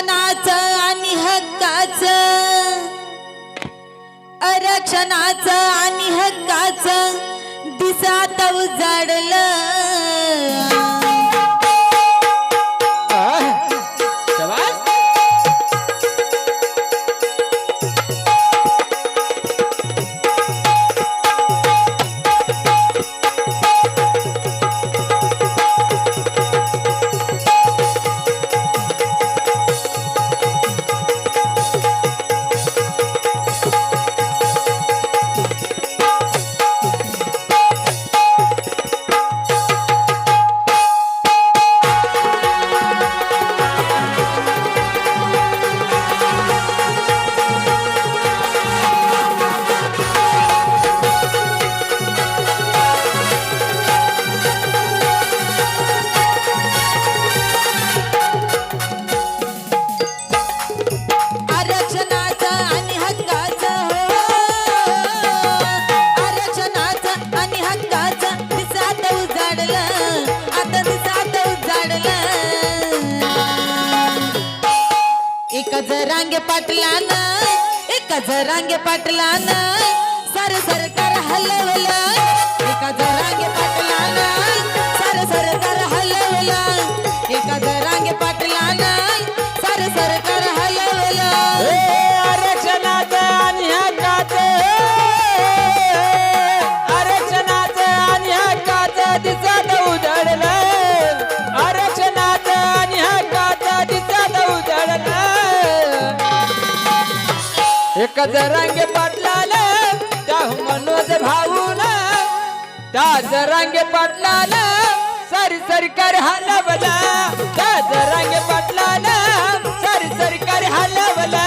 आरक्षणाचं आणि हक्काचं. आरक्षणाचं आणि हक्काचं. दिसात उजाडलं. रांगे पाटलान एकाच रांगे पाटलान सर सरकार हलवलं. एकाच जरांगे एक जरांगे पाटलाला त्या मनोज भाऊला त्या रंग पाटलाला सर सरकार हलवला. त्या रंग पाटलाला सर सरकार हलवला.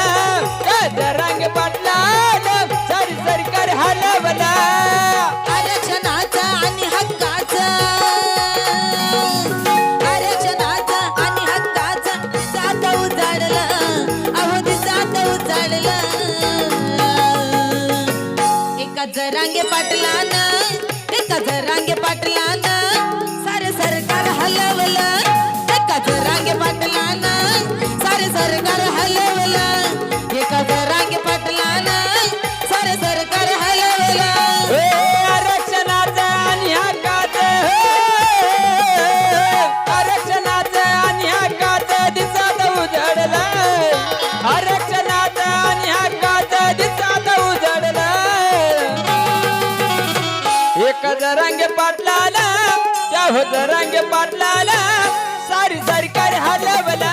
एका जरांगे पाटलानं एका जरांगे पाटलानं सारे सरकार हलवलं. ते जरांगे पाटलानं सारे सरकार हलवलं. त्या जरांगे पाटलाला सारी सरकार हलवला.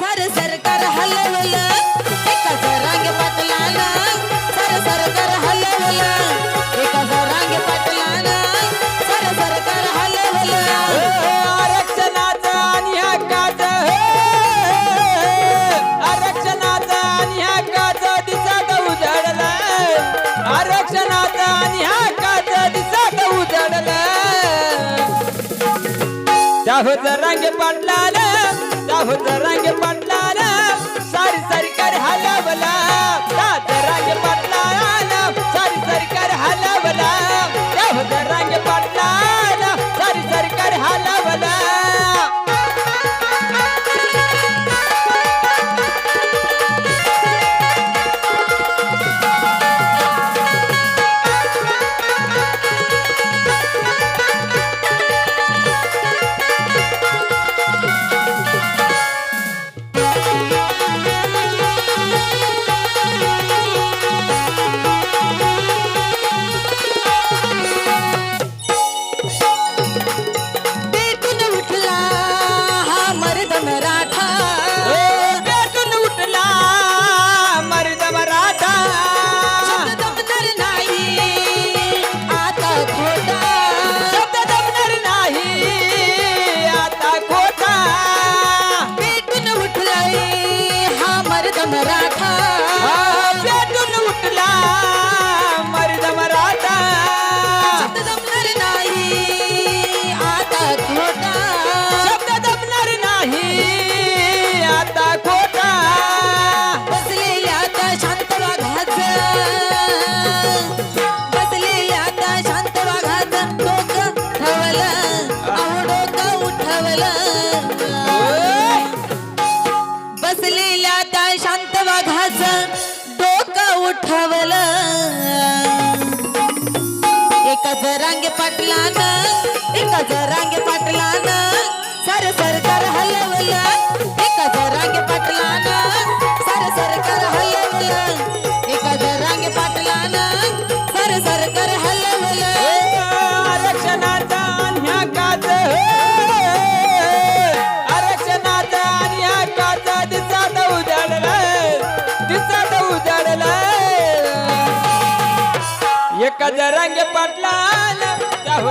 सर सरकार हलवलं एकाच रांग पाटलाना सर सरकार हलवलं एकाच रांग पाटलाना सर सरकार हलवलं आरक्षणाचा आणि त्या होत रांग पाटलाला जाहो जरांगे पाटलाला. सारी सारी कर हलवला जा जरांगे पाटलाला. जरांगे पाटलानं सर सरकार हलवलं. एका जरांगे पाटलानं सर सरकार हलवलं. एका जरांगे पाटलानं सर सरकार हलवलं. आरक्षणाचा अन्याकाच आरक्षणाचा उजाडला दिसात उजाडला एक जरांगे पाटला जाहो